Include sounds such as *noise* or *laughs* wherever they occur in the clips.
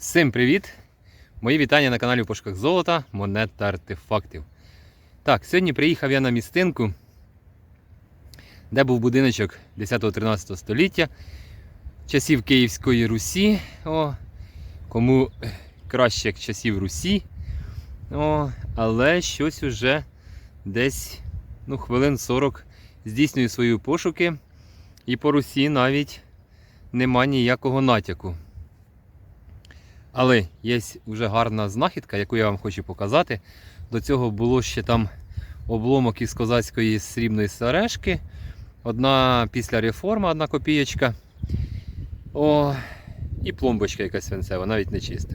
Всім привіт! Мої вітання на каналі в пошуках золота, монет та артефактів. Так, сьогодні приїхав я на містинку, де був будиночок 10-13 століття, часів Київської Русі. О, кому краще як часів Русі. О, але щось уже десь ну, хвилин 40 здійснюю свої пошуки. І по Русі навіть нема ніякого натяку. Але є вже гарна знахідка, яку я вам хочу показати. До цього було ще там обломок із козацької срібної сережки. Одна після реформи, одна копієчка. О, і пломбочка якась свинцева, навіть не чиста.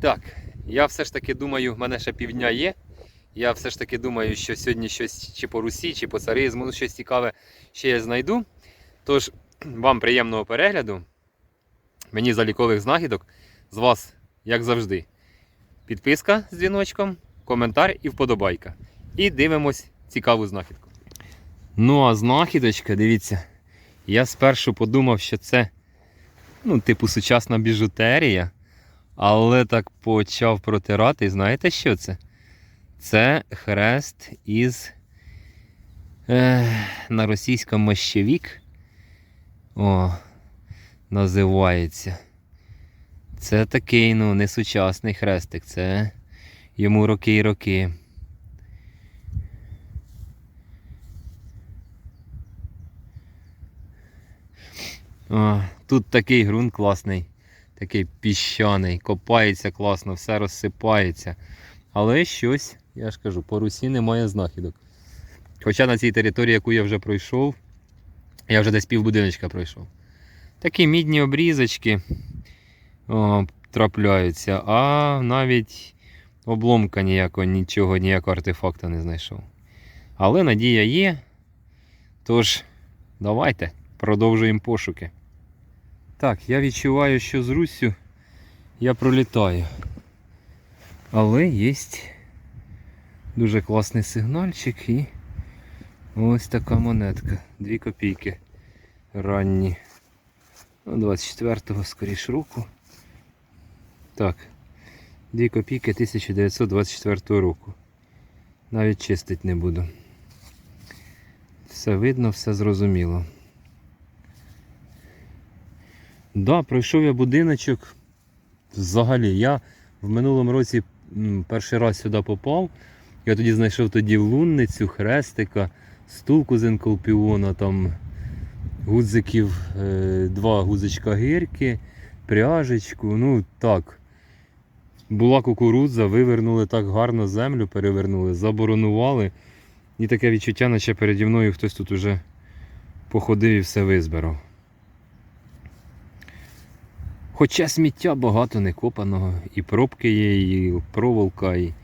Так, я все ж таки думаю, в мене ще півдня є. Я все ж таки думаю, що сьогодні щось чи по Русі, чи по царизму, ну щось цікаве ще я знайду. Тож, вам приємного перегляду. Мені залікових знахідок з вас, як завжди. Підписка з дзвіночком, коментар і вподобайка. І дивимось цікаву знахідку. Ну, а знахідочка, дивіться, я спершу подумав, що це, ну, типу, сучасна біжутерія, але так почав протирати. І знаєте, що це? Це хрест із е, на російському мощевік. О, називається. Це такий, ну, не сучасний хрестик, це йому роки і роки. О, тут такий ґрунт класний, такий піщаний, копається класно, все розсипається. Але щось, я ж кажу, по Русі немає знахідок. Хоча на цій території, яку я вже пройшов, я вже десь півбудиночка пройшов. Такі мідні обрізочки о, трапляються, а навіть обломка ніякого, нічого, ніякого артефакту не знайшов. Але надія є. Тож, давайте продовжуємо пошуки. Так, я відчуваю, що з Руссю я пролітаю. Але є дуже класний сигнальчик і ось така монетка. Дві копійки ранні. Ну, 24-го скоріш року. Так. 2 копійки 1924 року. Навіть чистить не буду. Все видно, все зрозуміло. Да, пройшов я будиночок. Взагалі, я в минулому році перший раз сюди попав. Я тоді знайшов тоді лунницю, хрестика, стулку з енколпіона, там гудзиків, е, два гудзичка гирки, пряжечку. Ну так. Була кукурудза, вивернули так гарно землю, перевернули, заборонували. І таке відчуття, наче переді мною хтось тут уже походив і все визбирав. Хоча сміття багато не копаного, і пробки є, і проволока, і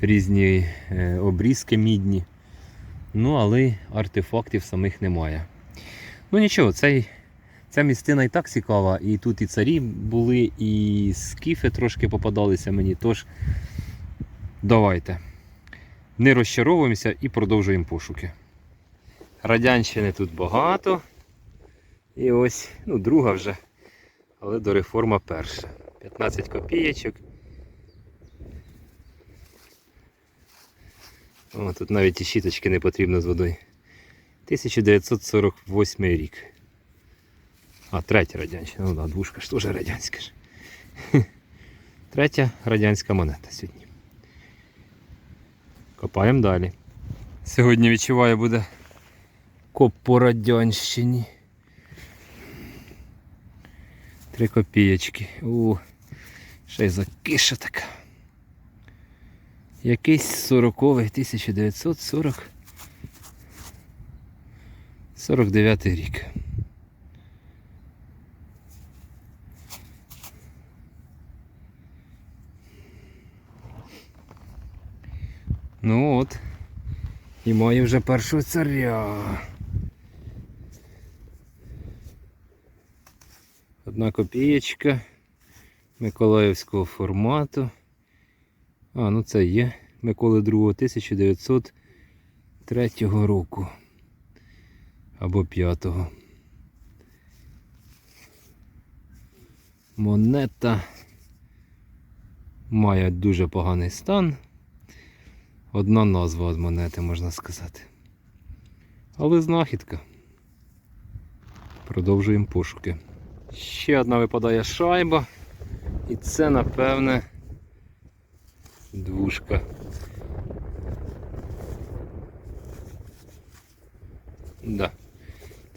різні е, обрізки мідні. Ну, але артефактів самих немає. Ну нічого, цей, ця містина і так цікава. І тут і царі були, і скіфи трошки попадалися мені. Тож давайте. Не розчаровуємося і продовжуємо пошуки. Радянщини тут багато. І ось, ну, друга вже. Але до реформа перша. 15 копієчок. О, тут навіть і щіточки не потрібно з водою. 1948 рік. А, третя радянщина. Ну да, двушка ж теж радянська ж. *laughs* Третя радянська монета сьогодні. Копаємо далі. Сьогодні відчуваю буде коп по радянщині. Три копієчки. У, ще й закиша така. Якийсь 40-й 1940. 49 рік. Ну от. І маю вже першого царя. Одна копієчка Миколаївського формату. А, ну це є Миколи 2 1903 року або п'ятого. Монета має дуже поганий стан. Одна назва від монети, можна сказати. Але знахідка. Продовжуємо пошуки. Ще одна випадає шайба. І це, напевне, двушка. Да.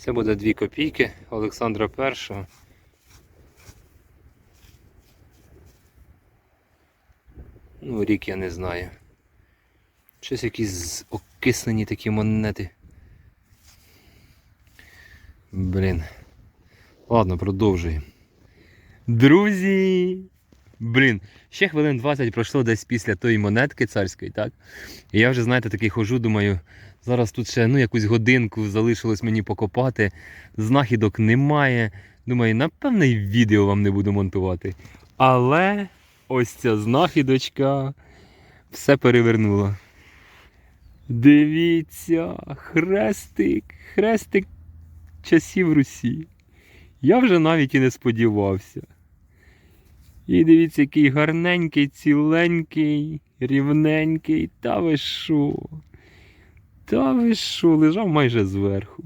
Це буде 2 копійки Олександра І. Ну, рік я не знаю. Щось якісь окиснені такі монети. Блін. Ладно, продовжуємо. Друзі! Блін, ще хвилин 20 пройшло десь після тої монетки царської, так? І я вже, знаєте, такий хожу, думаю, зараз тут ще ну, якусь годинку залишилось мені покопати. Знахідок немає. Думаю, напевне, і відео вам не буду монтувати. Але ось ця знахідочка все перевернула. Дивіться, хрестик, хрестик часів Русі. Я вже навіть і не сподівався. І дивіться, який гарненький, ціленький, рівненький. Та ви що? Та ви що, лежав майже зверху.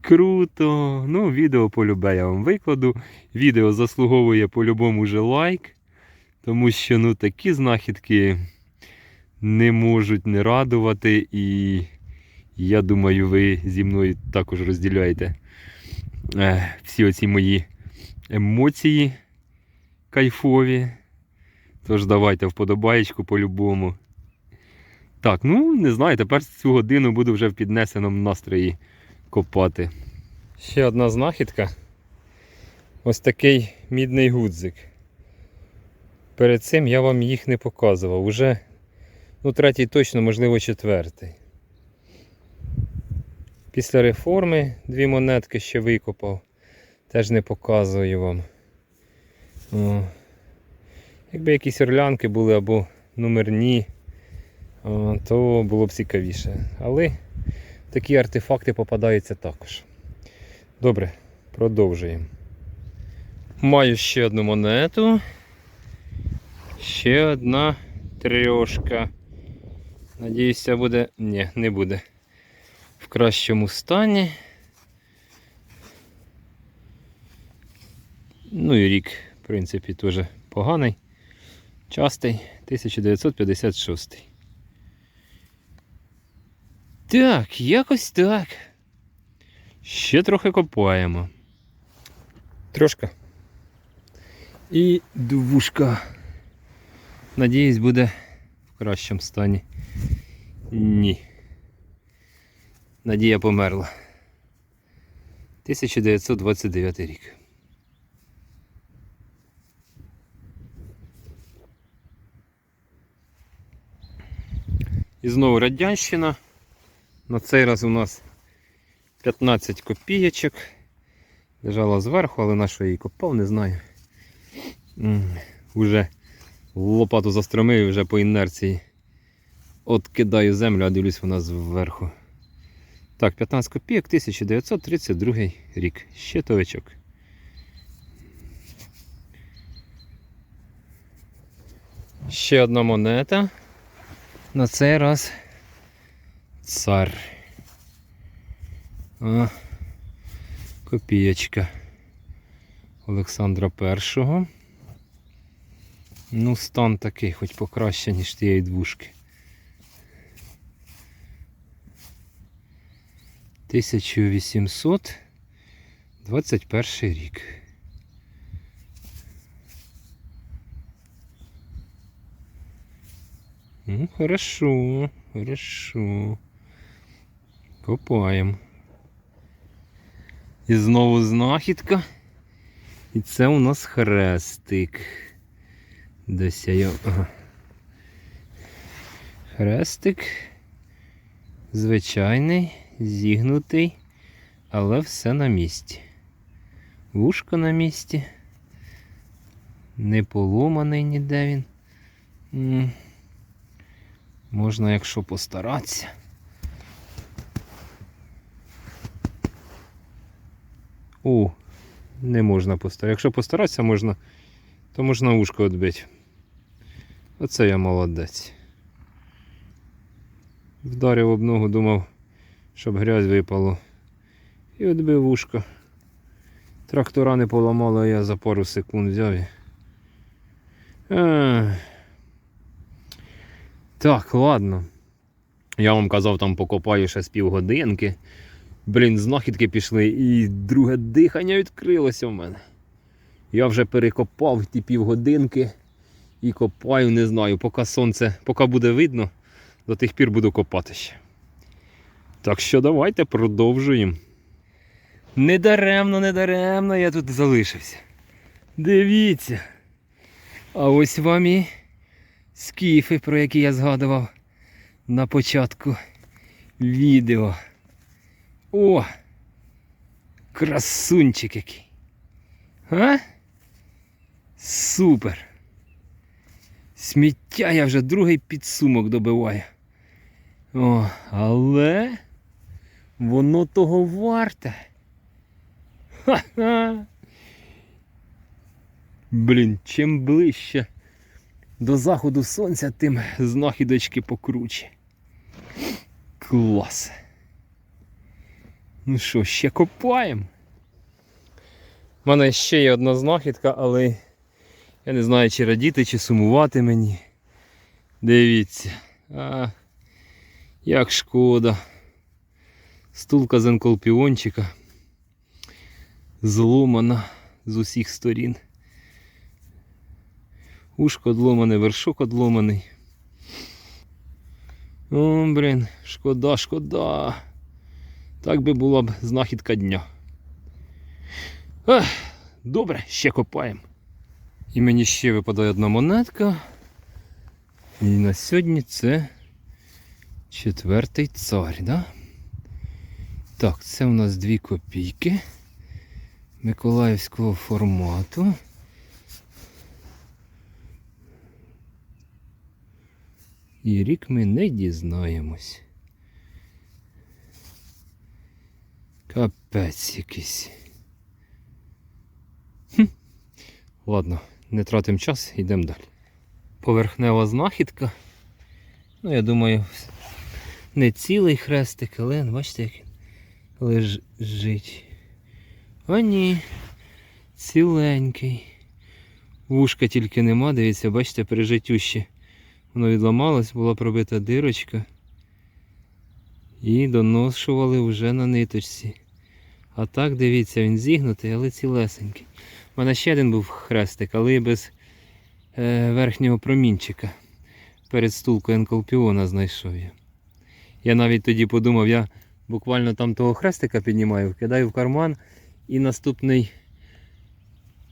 Круто! Ну, відео полюбе я вам викладу. Відео заслуговує по-любому вже лайк. Тому що ну, такі знахідки не можуть не радувати. І я думаю, ви зі мною також розділяєте е, всі оці мої емоції кайфові. Тож давайте вподобаєчку по-любому. Так, ну не знаю, тепер цю годину буду вже в піднесеному настрої копати. Ще одна знахідка. Ось такий мідний гудзик. Перед цим я вам їх не показував. Уже ну, третій точно, можливо, четвертий. Після реформи дві монетки ще викопав. Теж не показую вам. О. Якби якісь орлянки були або номерні, о, то було б цікавіше. Але такі артефакти попадаються також. Добре, продовжуємо. Маю ще одну монету. Ще одна трьошка. Надіюся, буде. Ні, не буде. В кращому стані. Ну і рік, в принципі, теж поганий. Частий 1956. Так, якось так. Ще трохи копаємо. Трошка. І двушка. Надіюсь, буде в кращому стані. Ні. Надія померла. 1929 рік. І знову радянщина. На цей раз у нас 15 копійочок. Лежала зверху, але на що її копав, не знаю. Уже лопату застромив і вже по інерції. От кидаю землю, а дивлюсь вона зверху. Так, 15 копійок, 1932 рік. Щитовичок. Ще одна монета. На цей раз цар. А, копієчка Олександра І. Ну, стан такий, хоч покраще, ніж тієї двушки. 1821 рік. Ну, хорошо, хорошо. Копаємо. І знову знахідка. І це у нас хрестик. Десь я його. Хрестик. Звичайний, зігнутий, але все на місці. Вушко на місці. Не поломаний ніде він. Можна, якщо постаратися. О, Не можна постаратися. Якщо постаратися можна, то можна ушко відбити. Оце я молодець. Вдарив об ногу, думав, щоб грязь випало. І відбив ушко. Трактора не поламало, а я за пару секунд взяв і. Ех. Так, ладно. Я вам казав, там покопаю ще з півгодинки. Блін, знахідки пішли і друге дихання відкрилося в мене. Я вже перекопав ті півгодинки і копаю, не знаю, поки сонце, поки буде видно, до тих пір буду копати ще. Так що давайте продовжуємо. Недаремно, недаремно я тут залишився. Дивіться. А ось вам і скіфи, про які я згадував на початку відео. О! Красунчик який. А? Супер. Сміття я вже другий підсумок добиваю. О, але воно того варте. Ха-ха. Блін, чим ближче до заходу сонця, тим знахідочки покруче. Клас. Ну що, ще копаємо? У мене ще є одна знахідка, але я не знаю, чи радіти, чи сумувати мені. Дивіться. А, як шкода. Стулка з енколпіончика. Зломана з усіх сторін. Ушко одломане, вершок одломаний. О, блін, шкода, шкода. Так би була б знахідка дня. Ех, добре, ще копаємо. І мені ще випадає одна монетка. І на сьогодні це четвертий цар, да? Так, це у нас дві копійки Миколаївського формату. І рік ми не дізнаємось. Капець якийсь. Хм. Ладно, не тратимо час, йдемо далі. Поверхнева знахідка. Ну, я думаю, не цілий хрестик, але бачите, як він лежить. А ні, ціленький. Вушка тільки нема, дивіться, бачите, пережиттюще. Воно відламалось, була пробита дирочка. І доношували вже на ниточці. А так, дивіться, він зігнутий, але цілесенький. У мене ще один був хрестик, але без е, верхнього промінчика. Перед стулкою енколпіона знайшов я. Я навіть тоді подумав, я буквально там того хрестика піднімаю, кидаю в карман і наступний,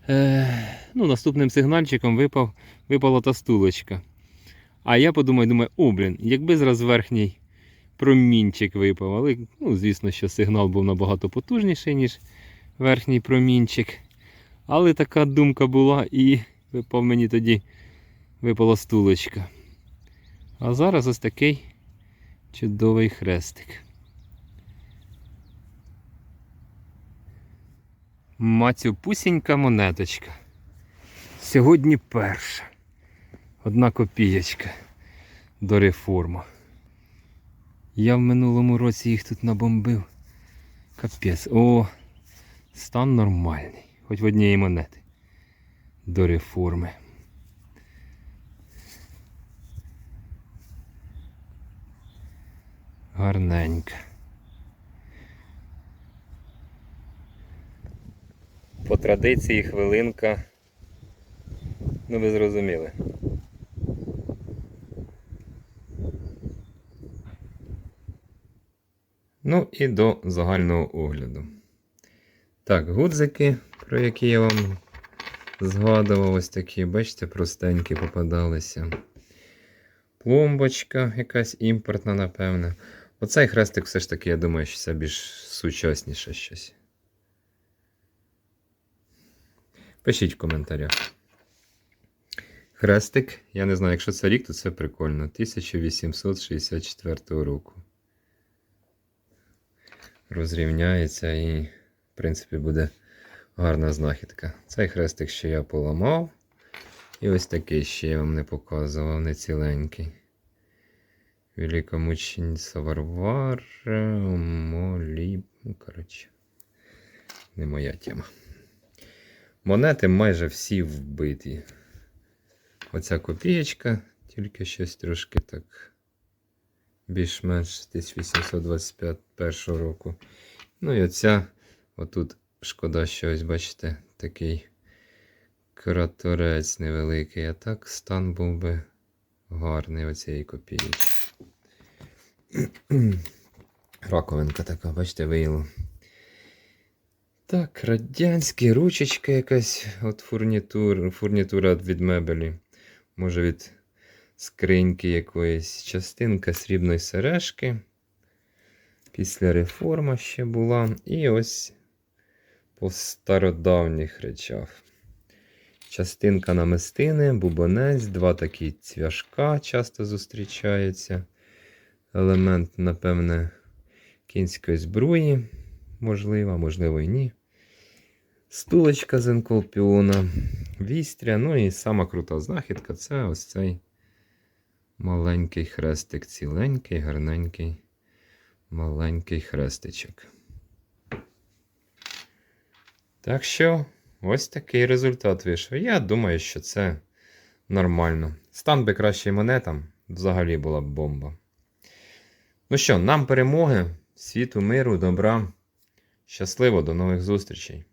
е, ну, наступним сигнальчиком випав, випала та стулочка. А я подумаю, думаю, о, блін, якби зараз верхній промінчик випав. Але, ну, звісно, що сигнал був набагато потужніший, ніж верхній промінчик. Але така думка була і випав мені тоді випала стулочка. А зараз ось такий чудовий хрестик. Мацюпусінька монеточка. Сьогодні перша. Одна копієчка до реформи. Я в минулому році їх тут набомбив. Капець. О, стан нормальний. Хоч в однієї монети. До реформи. Гарненька. По традиції хвилинка. Ну ви зрозуміли. Ну і до загального огляду. Так, гудзики, про які я вам згадував, ось такі, бачите, простенькі попадалися. Пломбочка якась імпортна, напевне. Оцей хрестик все ж таки, я думаю, що це більш сучасніше щось. Пишіть в коментарях. Хрестик, я не знаю, якщо це рік, то це прикольно. 1864 року. Розрівняється і, в принципі, буде Гарна знахідка. Цей хрестик ще я поламав. І ось такий ще я вам не показував, не ціленький. Великомучениця Варвара, Молі. Коротше, не моя тема. Монети майже всі вбиті. Оця копієчка, тільки щось трошки так. Більш-менш з 1821 року. Ну і оця, отут шкода, що ось бачите, такий краторець невеликий. А так стан був би гарний оцієї копійки. *clears throat* Раковинка така, бачите, виїло. Так, радянські ручечка якась от фурнітур, фурнітура від мебелі. Може від скриньки якоїсь. Частинка срібної сережки. Після реформа ще була. І ось по стародавніх речах. Частинка намистини, бубонець, два такі цвяшка часто зустрічаються. Елемент, напевне, кінської збруї. Можливо, можливо і ні. Стулочка з енколпіона, вістря. Ну і сама крута знахідка це ось цей маленький хрестик, ціленький, гарненький, маленький хрестичок. Так що, ось такий результат вийшов. Я думаю, що це нормально. Стан би краще монетам, взагалі була б бомба. Ну що, нам перемоги, світу, миру, добра. Щасливо, до нових зустрічей!